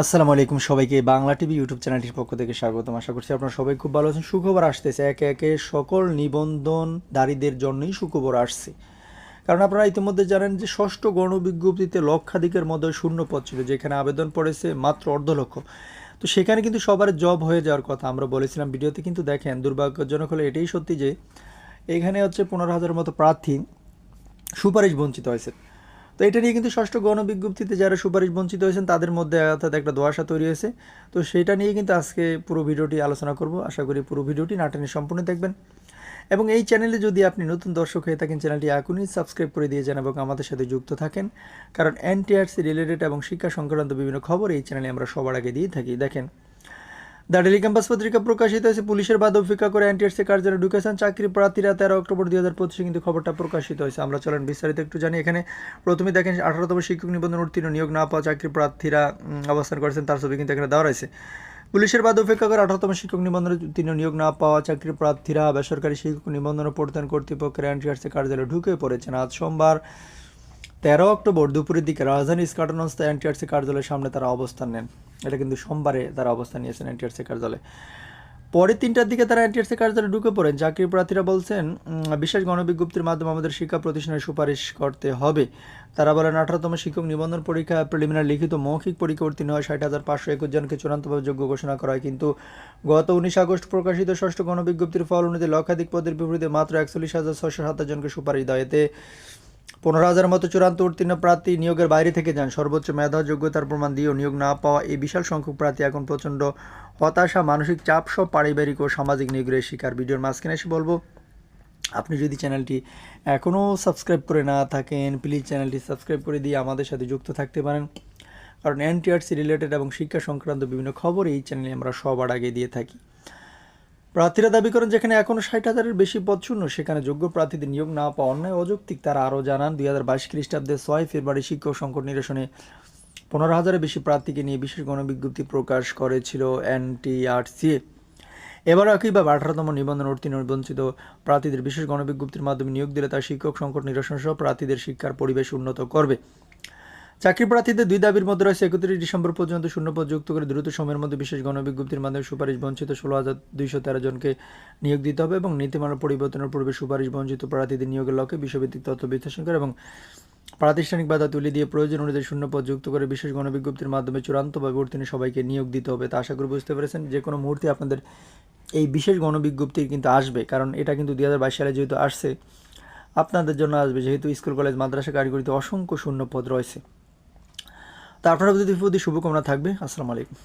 আসসালামু আলাইকুম সবাইকে বাংলা টিভি ইউটিউব চ্যানেলটির পক্ষ থেকে স্বাগতম। আশা করছি আপনারা সবাই খুব ভালো আছেন। সুখবর আসতেছে। একে একে সকল নিবন্ধনধারীদের জন্যই সুখবর আসছে। কারণ আপনারা ইতিমধ্যে জানেন যে ষষ্ঠ গণবিজ্ঞপ্তিতে লক্ষাধিকের মধ্যে শূন্য পদ ছিল, যেখানে আবেদন পড়েছে মাত্র অর্ধ লক্ষ। তো সেখানে কিন্তু সবার জব হয়ে যাওয়ার কথা আমরা বলেছিলাম ভিডিওতে। কিন্তু দেখেন, দুর্ভাগ্যজনক হলে এটাই সত্যি যে, এখানে হচ্ছে পনেরো হাজারের মতো প্রার্থী সুপারিশ বঞ্চিত হয়েছে। তো এটা নিয়ে কিন্তু ষষ্ঠ গণবিজ্ঞপ্তিতে যারা সুপারিশ বঞ্চিত হয়েছেন, তাদের মধ্যে অর্থাৎ একটা দোয়াশা তৈরি হয়েছে। তো সেটা নিয়ে কিন্তু আজকে পুরো ভিডিওটি আলোচনা করব। আশা করি পুরো ভিডিওটি নাটনে সম্পূর্ণ দেখবেন। এবং এই চ্যানেলে যদি আপনি নতুন দর্শক হয়ে থাকেন, চ্যানেলটি এখনই সাবস্ক্রাইব করে দিয়ে যান এবং আমাদের সাথে যুক্ত থাকেন। কারণ এনটিআরসি রিলেটেড এবং শিক্ষা সংক্রান্ত বিভিন্ন খবর এই চ্যানেলে আমরা সবার আগে দিয়ে থাকি। দেখেন দ্য ডেলি ক্যাম্পাস পত্রিকা প্রকাশিত হয়েছে। পুলিশের বাদ অপেক্ষা করে এনটিএসসি কার্যালয়ে ঢুকেছেন চাকরি প্রার্থীরা তেরো অক্টোবর দুই হাজার পঁচিশে। কিন্তু খবরটা প্রকাশিত হয়েছে। আমরা চলেন বিস্তারিত একটু জানি। এখানে প্রথমে দেখেন, আঠারোতম শিক্ষক নিবন্ধন উত্তীর্ণ, নিয়োগ না পাওয়া চাকরি প্রার্থীরা অবস্থান করেছেন। তার ছবি কিন্তু এখানে দেওয়া রয়েছে। পুলিশের বাদ অপেক্ষা করে আঠারোতম শিক্ষক নিবন্ধনে উত্তীর্ণ, নিয়োগ না পাওয়া চাকরি প্রার্থীরা বেসরকারি শিক্ষক নিবন্ধন প্রদান কর্তৃপক্ষের এনটিআরসি কার্যালয়ে ঢুকে পড়েছেন। আজ সোমবার তেরো অক্টোবর দুপুরের দিকে রাজধানী স্কাটনস্থ এনটিআরসি কার্যালয়ের সামনে তারা অবস্থান নেন। এটা কিন্তু সোমবারে তারা অবস্থান নিয়েছেন এনটিআরসি কার্যালয়ে। পরে তিনটার দিকে তারা এনটিআরসি কার্যালয়ে ঢুকে পড়েন চাকরি প্রার্থীরা বলছেন বিশেষ গণবিজ্ঞপ্তির মাধ্যমে আমাদের শিক্ষা প্রতিষ্ঠানের সুপারিশ করতে হবে। তারা বলেন, আঠারোতম শিক্ষক নিবন্ধন পরীক্ষা প্রিলিমিনারি লিখিত মৌখিক পরীক্ষা উত্তীর্ণ হয় ষাট হাজার পাঁচশো একুশ জনকে চূড়ান্তভাবে যোগ্য ঘোষণা করা হয়। কিন্তু গত উনিশ আগস্ট প্রকাশিত ষষ্ঠ গণবিজ্ঞপ্তির ফল অনুযায়ী লক্ষাধিক পদের বিপরীতে মাত্র একচল্লিশ হাজার ছশো সাতাশ জনকে সুপারিশ দেয় এতে পনেরো হাজার মতো চূড়ান্ত উত্তীর্ণ প্রার্থী নিয়োগের বাইরে থেকে যান। সর্বোচ্চ মেধা যোগ্যতার প্রমাণ দিয়েও নিয়োগ না পাওয়া এই বিশাল সংখ্যক প্রার্থী এখন প্রচণ্ড হতাশা, মানসিক চাপ সব পারিবারিক ও সামাজিক নিয়োগের শিকার। ভিডিওর মাঝখানে এসে বলব, আপনি যদি চ্যানেলটি এখনও সাবস্ক্রাইব করে না থাকেন, প্লিজ চ্যানেলটি সাবস্ক্রাইব করে দিয়ে আমাদের সাথে যুক্ত থাকতে পারেন। কারণ এনটিআরসি রিলেটেড এবং শিক্ষা সংক্রান্ত বিভিন্ন খবর এই চ্যানেলে আমরা সবার আগে দিয়ে থাকি। প্রার্থীরা দাবি করেন যেখানে এখনও ষাট হাজারের বেশি পদ শূন্য, সেখানে যোগ্য প্রার্থীদের নিয়োগ না পাওয়া অন্যায় অযৌক্তিক। তারা আরও জানান, দুই হাজার বাইশ খ্রিস্টাব্দে ছয় ফেব্রুয়ারি শিক্ষক সংকট নিরসনে পনেরো হাজারের বেশি প্রার্থীকে নিয়ে বিশেষ গণবিজ্ঞপ্তি প্রকাশ করেছিল এনটিআরসি। এবার একইভাবে আঠারোতম নিবন্ধন উত্তীর্ণ বঞ্চিত প্রার্থীদের বিশেষ গণবিজ্ঞপ্তির মাধ্যমে নিয়োগ দিলে তা শিক্ষক সংকট নিরসন সহ প্রার্থীদের শিক্ষার পরিবেশ উন্নত করবে। চাকরি প্রার্থীদের দুই দাবির মধ্যে রয়েছে একত্রিশ ডিসেম্বর পর্যন্ত শূন্যপদ যুক্ত করে দ্রুত সময়ের মধ্যে বিশেষ গণবিজ্ঞপ্তির মাধ্যমে সুপারিশ বঞ্চিত ষোলো হাজার দুইশো তেরো জনকে নিয়োগ দিতে হবে এবং নীতিমালা পরিবর্তনের পূর্বে সুপারিশ বঞ্চিত প্রার্থীদের নিয়োগের লক্ষ্যে বিশ্বভিত্তিক তথ্য বিশ্লেষণ করে এবং প্রাতিষ্ঠানিক বাধা তুলে দিয়ে প্রয়োজন অনুযায়ী শূন্যপদ যুক্ত করে বিশেষ গণবিজ্ঞপ্তির মাধ্যমে চূড়ান্তভাবে উত্তীর্ণ সবাইকে নিয়োগ দিতে হবে তা আশা করি বুঝতে পেরেছেন। যে কোনো মুহূর্তে আপনাদের এই বিশেষ গণবিজ্ঞপ্তি কিন্তু আসবে, কারণ এটা কিন্তু দুই হাজার বাইশ সালে যেহেতু আসছে, আপনাদের জন্য আসবে। যেহেতু স্কুল, কলেজ, মাদ্রাসা কারিগরিতে অসংখ্য শূন্য পদ রয়েছে। তা আপনারা যদি শুভকামনা থাকবে। আসসালামু আলাইকুম।